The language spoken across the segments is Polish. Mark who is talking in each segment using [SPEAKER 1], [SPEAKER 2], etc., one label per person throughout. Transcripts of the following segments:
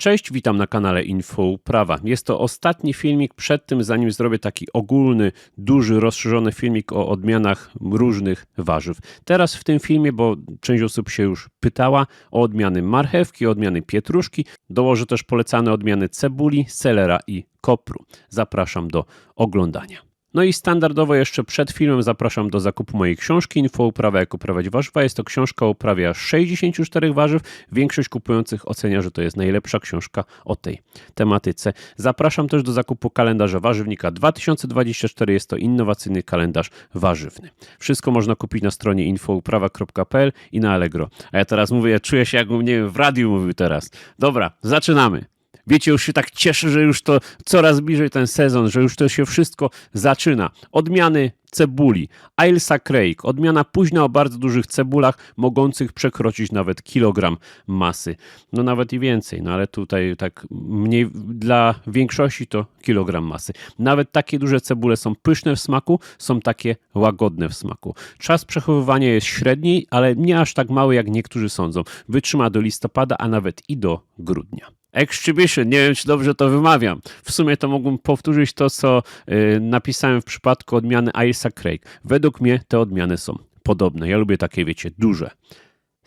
[SPEAKER 1] Cześć, witam na kanale Info Uprawa. Jest to ostatni filmik przed tym, zanim zrobię taki ogólny, duży, rozszerzony filmik o odmianach różnych warzyw. Teraz w tym filmie, bo część osób się już pytała o odmiany marchewki, odmiany pietruszki, dołożę też polecane odmiany cebuli, selera i kopru. Zapraszam do oglądania. No i standardowo jeszcze przed filmem zapraszam do zakupu mojej książki Info Uprawa jak uprawiać warzywa. Jest to książka o uprawie aż 64 warzyw. Większość kupujących ocenia, że to jest najlepsza książka o tej tematyce. Zapraszam też do zakupu kalendarza warzywnika 2024. Jest to innowacyjny kalendarz warzywny. Wszystko można kupić na stronie infouprawa.pl i na Allegro. A ja teraz mówię, czuję się jakbym, nie wiem, w radiu mówił teraz. Dobra, zaczynamy. Wiecie, już się tak cieszę, że już to coraz bliżej ten sezon, że już to się wszystko zaczyna. Odmiany cebuli. Ailsa Craig, odmiana późna o bardzo dużych cebulach, mogących przekroczyć nawet kilogram masy. No nawet i więcej, no ale tutaj tak mniej dla większości to kilogram masy. Nawet takie duże cebule są pyszne w smaku, są takie łagodne w smaku. Czas przechowywania jest średni, ale nie aż tak mały jak niektórzy sądzą. Wytrzyma do listopada, a nawet i do grudnia. Exhibition, nie wiem czy dobrze to wymawiam. W sumie to mógłbym powtórzyć to, co y, napisałem w przypadku odmiany Isa Craig. Według mnie te odmiany są podobne. Ja lubię takie, wiecie, duże.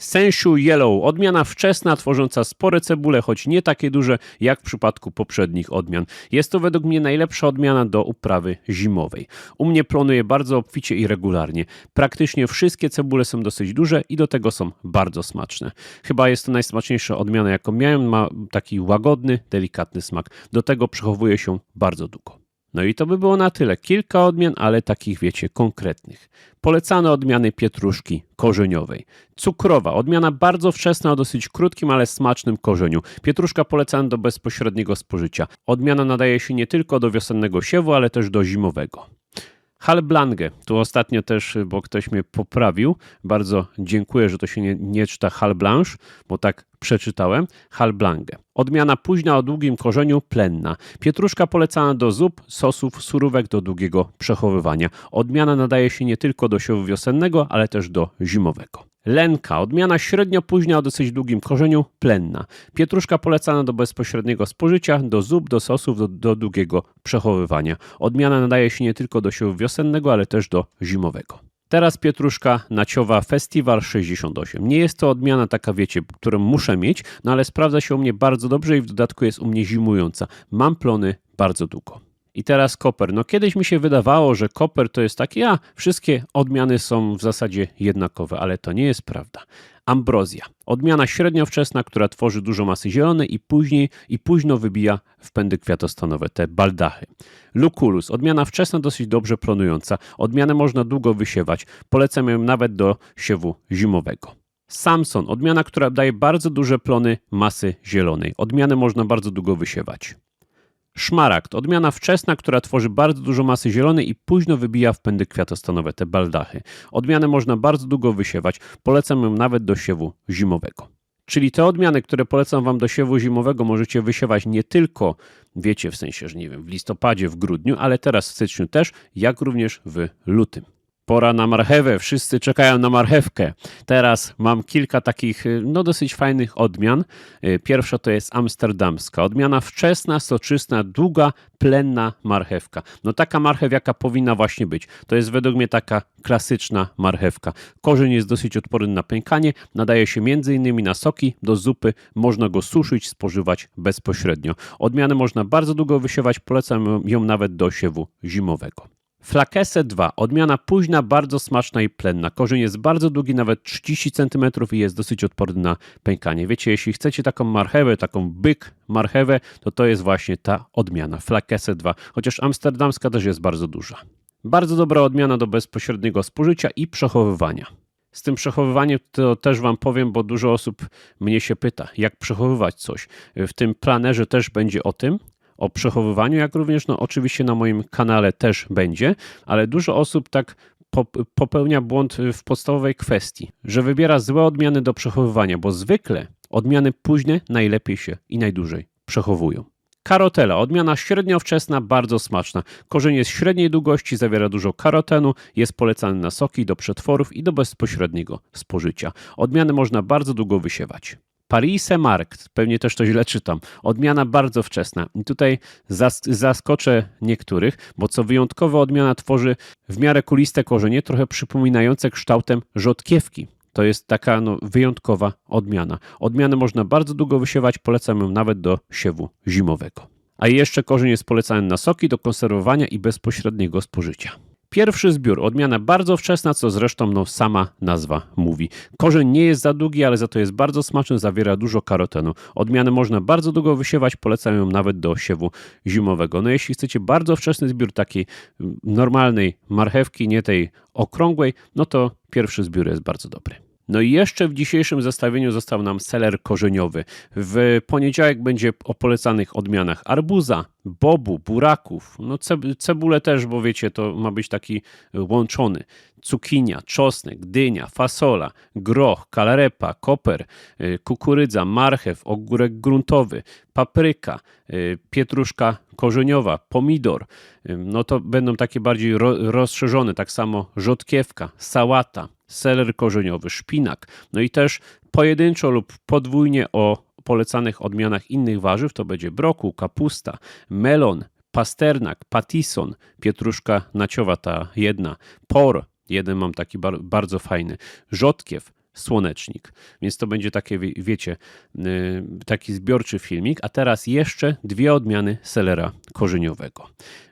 [SPEAKER 1] Sensu Yellow, odmiana wczesna, tworząca spore cebule, choć nie takie duże jak w przypadku poprzednich odmian. Jest to według mnie najlepsza odmiana do uprawy zimowej. U mnie plonuje bardzo obficie i regularnie. Praktycznie wszystkie cebule są dosyć duże i do tego są bardzo smaczne. Chyba jest to najsmaczniejsza odmiana, jaką miałem. Ma taki łagodny, delikatny smak. Do tego przechowuje się bardzo długo. No i to by było na tyle. Kilka odmian, ale takich wiecie, konkretnych. Polecane odmiany pietruszki korzeniowej. Cukrowa, odmiana bardzo wczesna o dosyć krótkim, ale smacznym korzeniu. Pietruszka polecana do bezpośredniego spożycia. Odmiana nadaje się nie tylko do wiosennego siewu, ale też do zimowego. Halblange, tu ostatnio też, bo ktoś mnie poprawił, bardzo dziękuję, że to się nie, nie czyta Halblanche, bo tak przeczytałem. Halblange. Odmiana późna o długim korzeniu, plenna. Pietruszka polecana do zup, sosów, surówek do długiego przechowywania. Odmiana nadaje się nie tylko do siewu wiosennego, ale też do zimowego. Lenka, odmiana średnio późna o dosyć długim korzeniu, plenna. Pietruszka polecana do bezpośredniego spożycia, do zup, do sosów, do, do długiego przechowywania. Odmiana nadaje się nie tylko do siewu wiosennego, ale też do zimowego. Teraz pietruszka naciowa Festival 68. Nie jest to odmiana taka, wiecie, którą muszę mieć, no ale sprawdza się u mnie bardzo dobrze i w dodatku jest u mnie zimująca. Mam plony bardzo długo. I teraz koper. No kiedyś mi się wydawało, że koper to jest taki, a wszystkie odmiany są w zasadzie jednakowe, ale to nie jest prawda. Ambrozja. Odmiana średnio wczesna, która tworzy dużo masy zielonej i później i późno wybija w pędy kwiatostonowe, te baldachy. Luculus. Odmiana wczesna, dosyć dobrze plonująca. Odmianę można długo wysiewać. Polecam ją nawet do siewu zimowego. Samson. Odmiana, która daje bardzo duże plony masy zielonej. Odmianę można bardzo długo wysiewać. Szmaragd, odmiana wczesna, która tworzy bardzo dużo masy zielonej i późno wybija w pędy kwiatostonowe, te baldachy. Odmianę można bardzo długo wysiewać, polecam ją nawet do siewu zimowego. Czyli te odmiany, które polecam Wam do siewu zimowego, możecie wysiewać nie tylko, wiecie, w sensie, że nie wiem, w listopadzie, w grudniu, ale teraz w styczniu też, jak również w lutym. Pora na marchewę, wszyscy czekają na marchewkę. Teraz mam kilka takich, y, no dosyć fajnych odmian. Y, pierwsza to jest amsterdamska. Odmiana wczesna, soczysta, długa, plenna marchewka. No taka marchew, jaka powinna właśnie być. To jest według mnie taka klasyczna marchewka. Korzeń jest dosyć odporny na pękanie, nadaje się m.in. na soki, do zupy, można go suszyć, spożywać bezpośrednio. Odmiany można bardzo długo wysiewać, polecam ją nawet do siewu zimowego. Flakese 2. Odmiana późna, bardzo smaczna i plenna. Korzeń jest bardzo długi, nawet 30 cm i jest dosyć odporny na pękanie. Wiecie, jeśli chcecie taką marchewę, taką byk marchewę, to to jest właśnie ta odmiana. Flakese 2. Chociaż amsterdamska też jest bardzo duża. Bardzo dobra odmiana do bezpośredniego spożycia i przechowywania. Z tym przechowywaniem to też Wam powiem, bo dużo osób mnie się pyta, jak przechowywać coś. W tym planerze też będzie o tym, o przechowywaniu, jak również no, oczywiście na moim kanale też będzie, ale dużo osób tak popełnia błąd w podstawowej kwestii, że wybiera złe odmiany do przechowywania, bo zwykle odmiany późne najlepiej się i najdłużej przechowują. Karotela, odmiana średnio wczesna, bardzo smaczna. Korzeń jest średniej długości, zawiera dużo karotenu, jest polecany na soki, do przetworów i do bezpośredniego spożycia. Odmiany można bardzo długo wysiewać. Parise Markt, pewnie też to źle czytam, odmiana bardzo wczesna. I tutaj zas zaskoczę niektórych, bo co wyjątkowe odmiana tworzy w miarę kuliste korzenie, trochę przypominające kształtem rzodkiewki. To jest taka no, wyjątkowa odmiana. Odmianę można bardzo długo wysiewać, polecam ją nawet do siewu zimowego. A jeszcze korzeń jest polecany na soki do konserwowania i bezpośredniego spożycia. Pierwszy zbiór, odmiana bardzo wczesna, co zresztą no, sama nazwa mówi. Korzeń nie jest za długi, ale za to jest bardzo smaczny, zawiera dużo karotenu. Odmianę można bardzo długo wysiewać, polecam ją nawet do siewu zimowego. No jeśli chcecie bardzo wczesny zbiór takiej mm, normalnej marchewki, nie tej okrągłej, no to pierwszy zbiór jest bardzo dobry. No i jeszcze w dzisiejszym zestawieniu został nam seler korzeniowy. W poniedziałek będzie o polecanych odmianach arbuza, bobu, buraków, no ceb- cebulę też, bo wiecie, to ma być taki łączony. Cukinia, czosnek, dynia, fasola, groch, kalarepa, koper, y, kukurydza, marchew, ogórek gruntowy, papryka, y, pietruszka korzeniowa, pomidor. Y, No to będą takie bardziej ro- rozszerzone, tak samo rzodkiewka, sałata, seler korzeniowy, szpinak. No i też pojedynczo lub podwójnie o polecanych odmianach innych warzyw to będzie brokuł, kapusta, melon, pasternak, patison, pietruszka naciowa ta jedna, por, jeden mam taki bar- bardzo fajny, rzodkiew, słonecznik. Więc to będzie takie, wie- wiecie, yy, taki zbiorczy filmik. A teraz jeszcze dwie odmiany selera korzeniowego.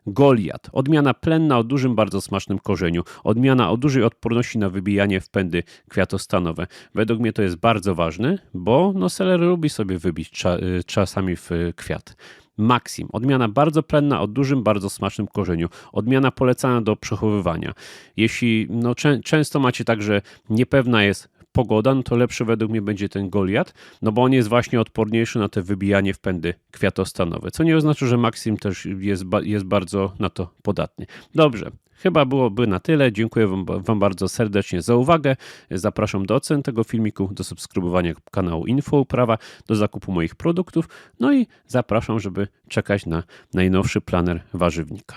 [SPEAKER 1] Goliat, odmiana plenna o dużym, bardzo smacznym korzeniu. Odmiana o dużej odporności na wybijanie w pędy kwiatostanowe. Według mnie to jest bardzo ważne, bo no seler lubi sobie wybić cza, y, czasami w y, kwiat. Maxim, odmiana bardzo plenna o dużym, bardzo smacznym korzeniu. Odmiana polecana do przechowywania. Jeśli no, czę, często macie tak, że niepewna jest pogoda, no to lepszy według mnie będzie ten Goliat, no bo on jest właśnie odporniejszy na te wybijanie w pędy kwiatostanowe, co nie oznacza, że Maxim też jest, jest bardzo na to podatny. Dobrze, chyba byłoby na tyle. Dziękuję wam, bardzo serdecznie za uwagę. Zapraszam do ocen tego filmiku, do subskrybowania kanału Info Uprawa, do zakupu moich produktów, no i zapraszam, żeby czekać na najnowszy planer warzywnika.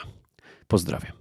[SPEAKER 1] Pozdrawiam.